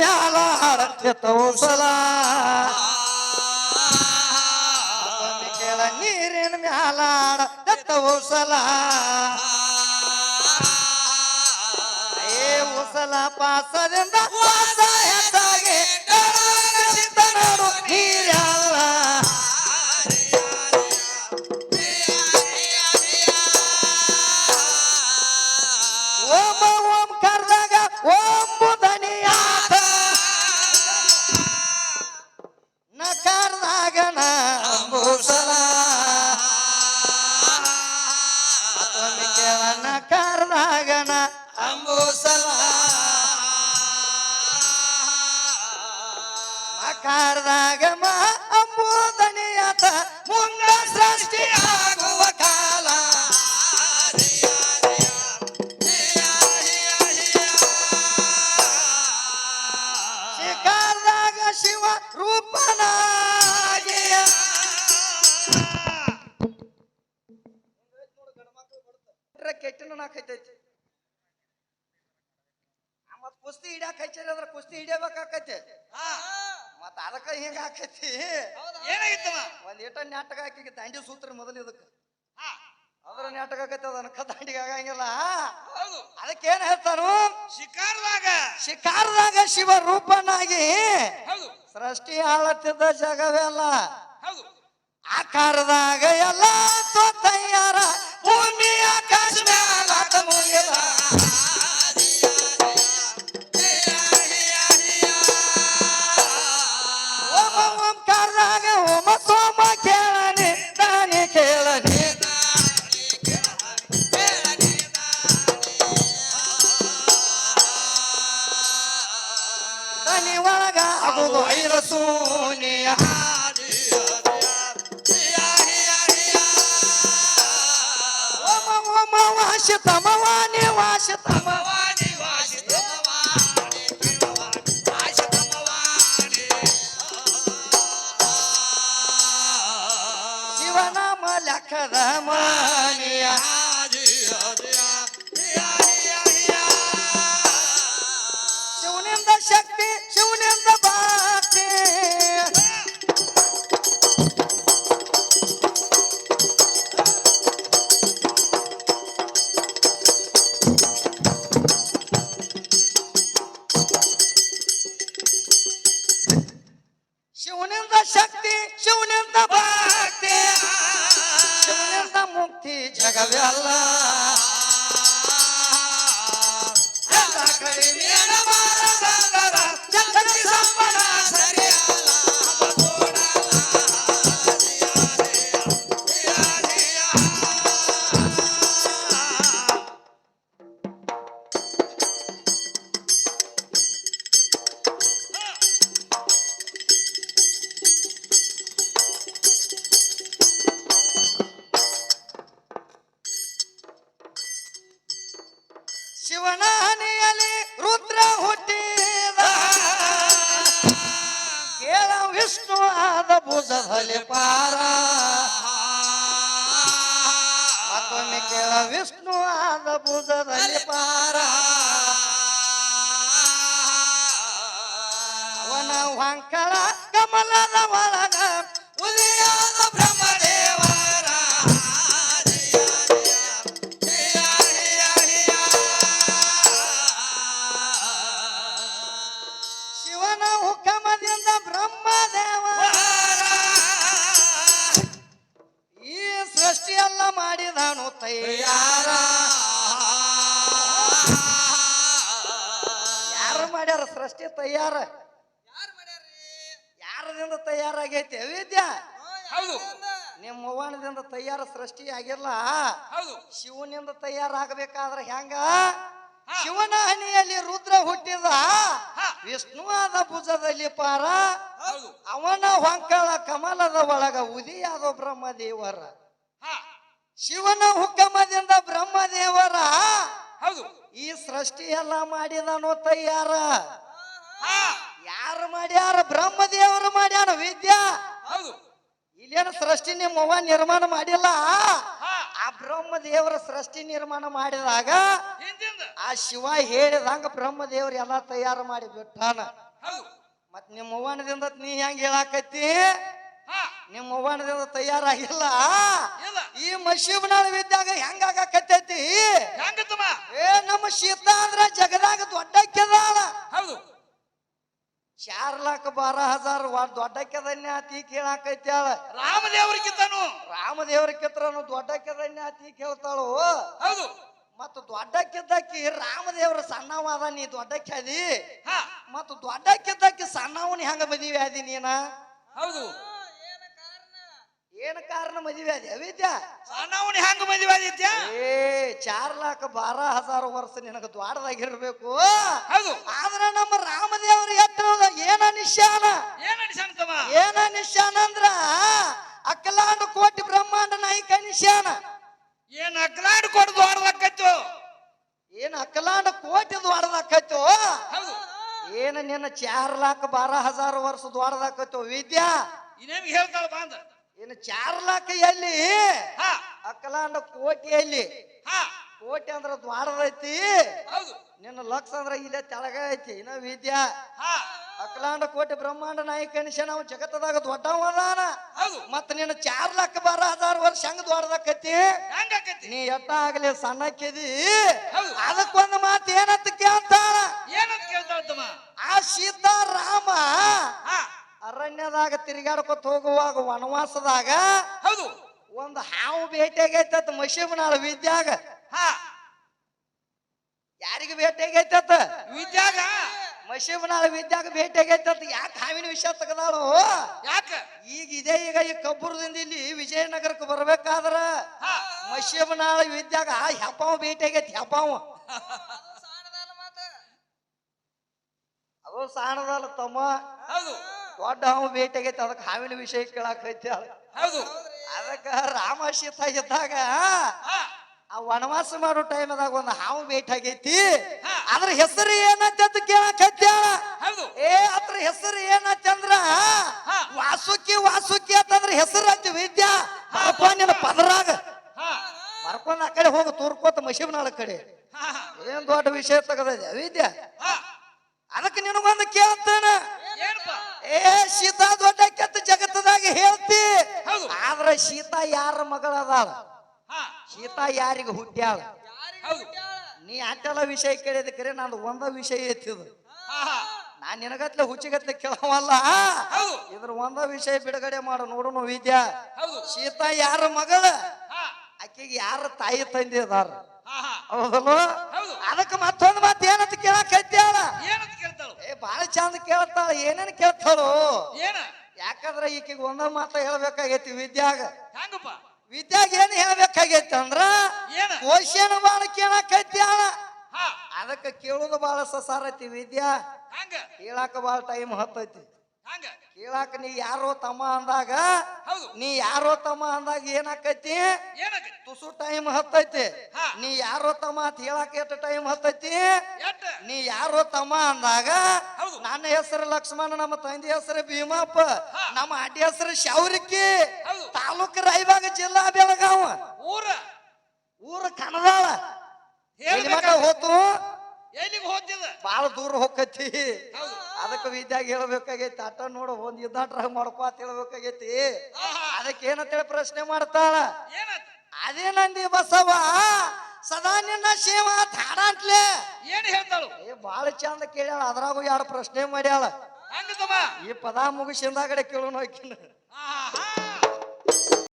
ಮ್ಯಾಲ ಹಾಡತ್ತಿತ್ತವು ಸಲ. ಮತ್ತೊಮ್ಮೆ ಕೇಳ ನೀರಿನ ಮ್ಯಾಲ ಹಾಡತ್ತಿತ್ತವು ಸಲ. ಏ ಉಸಲ ಪಾಸದಿಂದ ಕೆಟ್ಟಿನ ನಾಕೈತೈತಿ ಮತ್ ಕುಸ್ತಿ ಹಿಡಿಯಾಕ ಹೈಚರಿ ಅದ್ರ ಕುಸ್ತಿ ಹಿಡಿಯಬೇಕಾಕೈತಿ. ಮತ್ತ ಅದಕ್ಕ ಹಿಂಗ ಆಕೈತಿ ಏನಾಗಿತ್ತು ಒಂದ್ ಏಟ ನಾಟಕ ಹಾಕಿ ದಾಂಡಿ ಸೂತ್ರ ಮೊದಲು ಇದಕ್ಕ. ಅದ್ರ ನಾಟಕ ಆಕೈತಿ ಅದ ಅನ್ಕ ದಾಂಡಿಗೆ ಆಗಂಗಿಲ್ಲ. ಹೌದು. ಅದಕ್ಕೇನ್ ಹೇಳ್ತಾನು? ಶಿಕಾರದಾಗ. ಶಿಕಾರದಾಗ ಶಿವ ರೂಪನಾಗಿ ಸೃಷ್ಟಿ ಆಳತ್ತಿದ್ದ ಜಗವೆಲ್ಲ. ಆಕಾರದಾಗ ಎಲ್ಲ ತಯ್ಯಾರ ಭೂಮಿ ಆಕಾಶ ಮ್ಯಾಲ ಆತ ಮುಗಿಲ. ವಾಶಿತಮವಾನಿ ವಾಶಿತಮ ಶಿವನಾಮ ಲೆಕ್ಕದ ಮಾನಿಯ. ಶಿವನಿಂದ ಶಕ್ತಿ ಆದ ಭುಜದಲ್ಲಿ ಪಾರ. ಮತ್ತೊಮ್ಮೆ ಕೇಳ ವಿಷ್ಣು ಆದ ಭುಜದಲ್ಲಿ ಪಾರ. ಅವನ ಹೊಂಕಳ ಕಮಲದ ಒಳಗ ಉದಯಾದ ಮಾಡಿದನು ತಯಾರ. ಯಾರು? ಮಾಡ್ಯಾರ ಸೃಷ್ಟಿ ತಯಾರ? ಯಾರದಿಂದ ತಯಾರಾಗೈತೆ ವಿದ್ಯಾ ಹೌದು. ನಿಮ್ಮ ಅವ್ವನದಿಂದ ತಯಾರ ಸೃಷ್ಟಿ ಆಗಿಲ್ಲ. ಶಿವನಿಂದ ತಯಾರಾಗಬೇಕಾದ್ರೆ ಹೆಂಗ? ಶಿವನ ಹನಿಯಲ್ಲಿ ರುದ್ರ ಹುಟ್ಟಿದ ವಿಷ್ಣು ಆದ ಭುಜದಲ್ಲಿ ಪಾರ. ಅವನ ಹೊಂಕಳ ಕಮಲದ ಒಳಗ ಉದಿಯಾದ ಬ್ರಹ್ಮದೇವರ. ಶಿವನ ಹುಕ್ಕಮದಿಂದ ಬ್ರಹ್ಮದೇವರ ಹೌದು. ಈ ಸೃಷ್ಟಿ ಎಲ್ಲ ಮಾಡಿದನು ತಯ್ಯಾರ. ಯಾರು ಮಾಡ್ಯಾರ? ಬ್ರಹ್ಮದೇವರು ಮಾಡ್ಯಾರ ವಿದ್ಯಾ. ಹೌದು. ಇಲ್ಲೇನು ಸೃಷ್ಟಿ ನಿಮ್ಮ ಅವ್ವ ನಿರ್ಮಾಣ ಮಾಡಿಲ್ಲ? ಆ ಬ್ರಹ್ಮದೇವರ ಸೃಷ್ಟಿ ನಿರ್ಮಾಣ ಮಾಡಿದಾಗ ಆ ಶಿವ ಹೇಳಿದಂಗ ಬ್ರಹ್ಮದೇವರು ಎಲ್ಲ ತಯಾರು ಮಾಡಿ ಬಿಟ್ಟಾನ. ಮತ್ ನಿಮ್ಮ ಅವ್ವನದಿಂದ ನೀ ಹೆಂಗ್ ಹೇಳಾಕತ್ತಿ? ನಿಮ್ಮ ಅವ್ವನದಿಂದ ತಯಾರಾಗಿಲ್ಲ. ಇಲ್ಲ. ಈ ಮಶೀಬ್ನಾಳ ವಿದ್ಯಾಗ ಹೆಂಗ ಆಗಾಕತ್ತೈತಿ? ಏ ನಮ್ಮ ಶೀತ ಅಂದ್ರ ಜಗದಾಗ ದೊಡ್ಡಕ್ಕೆದಾಳ. ಹೌದು. ಚಾರ್ ಲಾಖ ಬಾರ ಹಜಾರ್ ದೊಡ್ಡಕ್ಕೆದನ್ಯ ಆತಿ ಕೇಳಾಕೈತ್ಯಾಳ ರಾಮದೇವರಿಗಿಂತನು. ರಾಮದೇವ್ರ ದೊಡ್ಡ ಕೆದನ್ಯ ಅತಿ ಕೇಳ್ತಾಳು. ಹೌದು. ದೊಡ್ಡ ದೊಡ್ಡಕ್ಕಿದ್ದಕ್ಕಿ ರಾಮದೇವ್ರ ಸಣ್ಣವಾದ ನೀ ದೊಡ್ಡ ಅದಿ ಮತ್ತು ದೊಡ್ಡ ದೊಡ್ಡಕ್ಕಿದ್ದಕ್ಕಿ ಸಣ್ಣವನ್ ಹೆಂಗ ಮದುವೆ ಆದಿ ನೀನ? ಹೌದು. ಕಾರಣ ಮದುವೆ ಅದೇ ವಿದ್ಯಾ? ಸಣ್ಣವನಿ ಹಂಗ ಮದುವೆ ಆದಿತ್ಯ? ಏ ಚಾರ್ ಲಾಖ ಬಾರ ಹಜಾರ್ ವರ್ಷ ನಿನಗ ದ್ವಾಡದಾಗಿರ್ಬೇಕು ಹೌದು. ಆದ್ರೆ ನಮ್ಮ ರಾಮದೇವ್ರ ಎತ್ತರ ಏನ ನಿಶಾನ? ಏನ್ ಅನಿಸಣ ತಮ್ಮ ಏನ ನಿಶಾನ ಅಂದ್ರ ಅಕ್ಕಲಾಂಡ ಕೋಟಿ ಬ್ರಹ್ಮಾಂಡ ನಾಯಕ ನಿಶಾನ. ಏನ್ ಅಗ್ಲಾಡ್ ಕೋಟಿ ಆಡ್ಬೇಕತ್ತು ಏನ್ ಅಕ್ಕಲಾಂಡ ಕೋಟಿ ದ್ವಾಡದಾಕೈತೋ ಹೌದು. ಏನ ನಿನ್ನ ಚಾರ್ ಲಾಕ್ ಬಾರ ಹಜಾರ್ ವರ್ಷ ದ್ವಾಡದಾಕೈತೋ ವಿದ್ಯಾ? ಇನ್ನೇನ್ ಹೇಳ್ತಾಳ ಬಾಂದ ಏನು ಚಾರ್ ಲಾಖ ಎಲ್ಲಿ ಹಾ. ಅಕ್ಕಲಾಂಡ ಕೋಟಿ ಎಲ್ಲಿ ಹಾ. ಕೋಟಿ ಅಂದ್ರ ದ್ವಾರದೈತಿ ನಿನ್ನ ಲಕ್ಷ ಅಂದ್ರ ಇಲ್ಲೇ ತೆಳಗ ಐತಿ ಇನ್ನ ವಿದ್ಯಾ. ಅಕ್ಕಲಾಂಡ ಕೋಟೆ ಕೋಟಿ ಬ್ರಹ್ಮಾಂಡ ನಾಯಕ ಅನಿಶ ನಾವು ಜಗತ್ತದಾಗ ದೊಡ್ಡವನ ಮತ್ತ ನಿನ್ನ ಚಾರ್ ಲಕ್ಷ ಬಾರ ಹಜಾರ್ ವರ್ಷ ಹೆಂಗ್ ಆಕೈತಿ ನೀ ಎಟ್ಟ ಆಗ್ಲಿ ಸಣ್ಣಕ್ಕಿದಿ. ಅದಕ್ಕೊಂದು ಮಾತು ಏನಂತ ಕೇಳ್ತಾಳ ಏನಂತ ಕೇಳ್ತಾಳ ತಮ್ಮ ಆ ಸೀತಾರಾಮ ಹಾ ಅರಣ್ಯದಾಗ ತಿರುಗಾಡ್ಕೊತ ಹೋಗುವಾಗ ವನವಾಸದಾಗ ಹೌದು. ಒಂದು ಹಾವು ಭೇಟಿಯಾಗೈತತ್ ಮಶೀಬನಾಳ ವಿದ್ಯಾಗ. ಹಾ. ಯಾರಿಗೆ ಭೇಟಿಯಾಗೈತತ್ ವಿದ್ಯಾಗ. ಮಶೀಬನಾಳ ವಿದ್ಯಾಗ ಭೇಟಿಯಾಗೈತತ್ ಯಾಕೆ ಹಾವಿನ ವಿಷಯ ತೆಗದಾಳು? ಯಾಕ? ಈಗ ಇದೇ ಈಗ ಈ ಕಬ್ಬುರದಿಂದ ಇಲ್ಲಿ ವಿಜಯನಗರಕ್ಕೆ ಬರ್ಬೇಕಾದ್ರ ಮಶೀಬನಾಳ ವಿದ್ಯಾಗ ಹೆಪಾವ ಭೇಟಿಯಾಗೈತಿ ಹೆಪಾವ್ ಅದು ಸಾಣದಲ್ಲ ತಮ್ಮ. ಹೌದು. ದೊಡ್ಡ ಹಾವು ಭೇಟಿಯಾಗೈತಿ ಅದಕ್ಕೆ ಹಾವಿನ ವಿಷಯ ಕೇಳಾಕೈತಿ ಹೌದು. ಅದಕ್ಕ ರಾಮ ಸೀತಾ ಇದ್ದಾಗ ಆ ವನವಾಸ ಮಾಡೋ ಟೈಮ್ದಾಗ ಒಂದು ಹಾವು ಆಗೈತಿ. ಅದ್ರ ಹೆಸರು ಏನಂತ ಕೇಳಾಕತ್ಯಾಳ ಹೌದು. ಏ ಅದ್ರ ಹೆಸರು ಏನಂತಂದ್ರ. ವಾಸುಕಿ ವಾಸುಕಿ ಅಂತಂದ್ರ ಹೆಸರು ಅಂತ ವಿದ್ಯಾ. ಬರ್ಕೊಂಡಿನ ಪದರಾಗ. ಮರ್ಕೊಂಡ್ ಆ ಕಡೆ ಹೋಗಿ ತೂರ್ಕೋತ ಮಶೀಬ್ನಾಳ ಕಡೆ. ಏನ್ ದೊಡ್ಡ ವಿಷಯ ತಗದ ವಿದ್ಯಾ. ಅದಕ್ಕೆ ನಿನಗೊಂದು ಕೇಳ್ತಾನ. ಏ ಸೀತಾ ದೊಡ್ಡ ಕೆತ್ತ ಜಗತ್ತದಾಗ ಹೇಳ್ತಿ. ಆದ್ರ ಸೀತಾ ಯಾರ ಮಗಳದಾಳ? ಸೀತಾ ಯಾರಿಗೆ ಹುಟ್ಟ್ಯಾಳ? ನೀ ಅಟ್ಟೆಲ್ಲ ವಿಷಯ ಕೇಳಿದ ಕರೆ ನಾನು ಒಂದ ವಿಷಯ ಹಾ ನಾನ್ ನಿನಗತ್ಲೆ ಹುಚ್ಚಿಗತ್ಲೆ ಕೇಳವಲ್ಲ? ಇದ್ರ ಒಂದ ವಿಷಯ ಬಿಡುಗಡೆ ಮಾಡು ನೋಡುನು ವಿದ್ಯಾ. ಸೀತಾ ಯಾರ ಮಗಳ? ಆಕೆಗೆ ಯಾರ ತಾಯಿ ತಂದೆ ಅದಾರ? ಹೌದಲ್ಲ? ಅದಕ್ಕೆ ಮತ್ತೊಂದು ಮಾತು ಏನಂತ ಕೇಳಕ್ಕೆ ಬಾಳ ಚಂದ ಕೇಳ್ತಾಳ ಏನೇನ್ ಕೇಳ್ತಾಳು? ಏನ? ಯಾಕಂದ್ರೆ ಈಕಿಗೆ ಒಂದ ಮಾತ ಹೇಳ್ಬೇಕಾಗೈತಿ ವಿದ್ಯಾಗ. ಹಂಗಪ್ಪ. ವಿದ್ಯಾಗ ಏನ್ ಹೇಳ್ಬೇಕಾಗೈತಿ ಅಂದ್ರ ಏನ? ಕ್ವಶನ್ ಬಾಳ ಕೇಳಕತ್ಯಾಳ ಅದಕ್ಕೆ ಕೇಳೋದು ಬಹಳ ಸಸಾರೈತಿ ವಿದ್ಯಾ. ಹಂಗ. ಕೇಳಾಕ ಬಹಳ ಟೈಮ್ ಹತ್ತೈತಿ. ಹಂಗ. ಕೇಳಾಕ ನೀ ಯಾರೋ ತಮ್ಮ ಅಂದಾಗ ನೀ ಯಾರೋ ತಮ್ಮ ಅಂದಾಗ ಏನಾಕೈತಿ? ತುಸು ಟೈಮ್ ಹತ್ತೈತಿ. ನೀ ಯಾರೋ ತಮ್ಮ ಅಂತ ಹೇಳಾಕ ಎಷ್ಟು ಟೈಮ್ ಹತ್ತೈತಿ? ನೀ ಯಾರು ತಮ್ಮ ಅಂದಾಗ. ನನ್ನ ಹೆಸರು ಲಕ್ಷ್ಮಣ ನಮ್ಮ ತಂದೆ ಹೆಸರು ಭೀಮಪ್ಪ ನಮ್ಮ ಅಡ್ಡಿ ಹೆಸರು ಶೌರಿಕಿ ತಾಲೂಕ್ ರಾಯಬಾಗ ಜಿಲ್ಲಾ ಬೆಳಗಾವ. ಊರ? ಊರ ಕನದಾಳ. ಹೋತು? ಎಲ್ಲಿಗೆ ಹೋಗ್ತಿದ ಬಾಳ ದೂರ ಹೋಗತಿ ಅದಕ್ಕೆ ವಿದ್ಯಾಗ ಹೇಳ್ಬೇಕಾಗೈತಿ ಆಟ ನೋಡು ಒಂದ್ ಇದ್ದಾಟ್ರ ಮಾಡ್ಕೋ ಅಂತ ಹೇಳ್ಬೇಕಾಗೈತಿ. ಅದಕ್ಕೆ ಏನಂತೇಳಿ ಪ್ರಶ್ನೆ ಮಾಡ್ತಾಳ. ಅದೇನಂದಿ ಅದೇ ನಂದಿ ಬಸವ. ಸದಾ ನಿನ್ನ ಶಿವ ತಾಡಂಟ್ಲೆ ಏನ್ ಹೇಳ್ತಾಳು? ಏ ಬಾಳ ಚಂದ ಕೇಳ್ಯಾಳ ಅದ್ರಾಗೂ ಎರಡು ಪ್ರಶ್ನೆ ಮಾಡ್ಯಾಳ. ಹಂಗ ತಮ್ಮ. ಈ ಪದ ಮುಗಿಸಿಂದಾಗಡೆ ಕೇಳೋಣ ಆಹಾ